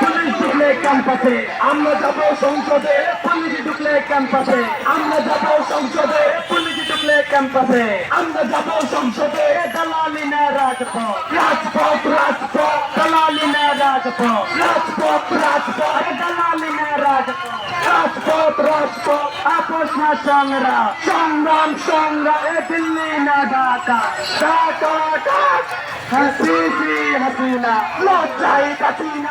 Police ঢুকলে ক্যাম্পাসে আমরা যাব সংসদে পুলিশ ঢুকলে ক্যাম্পাসে আমরা যাব সংসদে পুলিশ ঢুকলে ক্যাম্পাসে আমরা যাব সংসদে দালালি না রাজপথ রাজপথ রাজপথ দালালি না রাজপথ রাজপথ রাজপথ দালালি না রাজপথ রাজপথ রাজপথ আপোষ না সংগ্রাম সংগ্রাম সংগ্রাম দিল্লি না ঢাকা ঢাকা ঢাকা হাসিসি হাসিনা লজ্জাই কাটিনা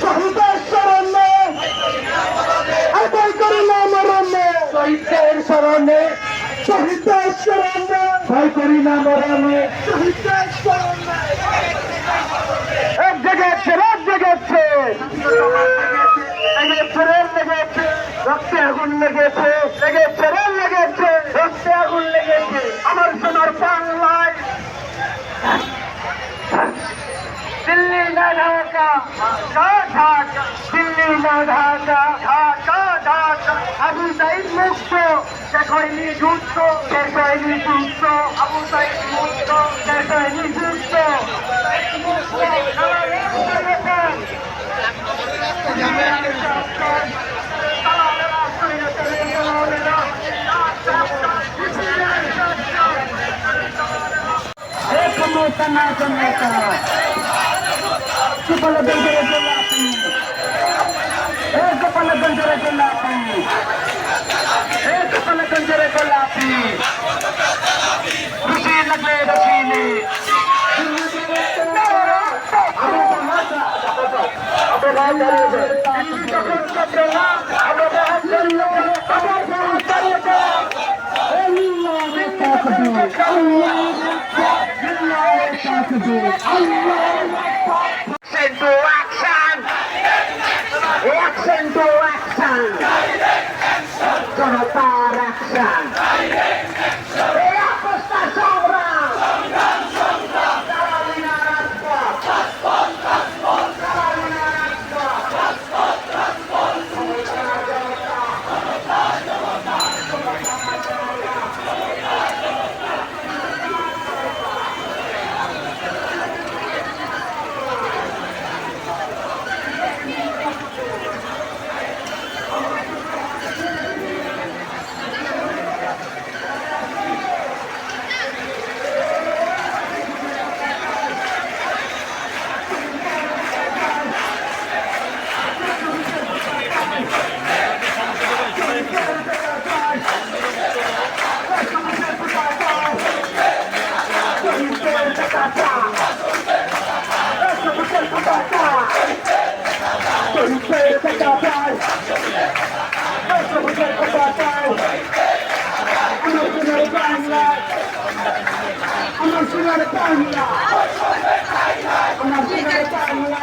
শহীদের স্মরণে আদায় করি না মরণে শহীদের স্মরণে শহীদের স্মরণে ভয় করি না মরণে শহীদের স্মরণে এক জেগেছে রাত জেগেছে লেগেছে রেল লেগেছে রক্তে আগুন লেগেছে লেগেছে রক্তে আগুন লেগেছে। আমার সোনার বাংলায়। দিল্লি না ঢাকা। দিল্লি না ঢাকা ঢাকা ঢাকা। আবু সাইদ মুক্ত। Secoini giusto, Secoini giusto, avuto il giusto, Secoini giusto. చెప్పల దగ్గర వెళ్ళాలి చెప్పల దగ్గర వెళ్ళాలి খুশি লাগলে রসিলে Sento action! Action to action! Action to action! আমার সোনার বাংলা আমার সোনার বাংলা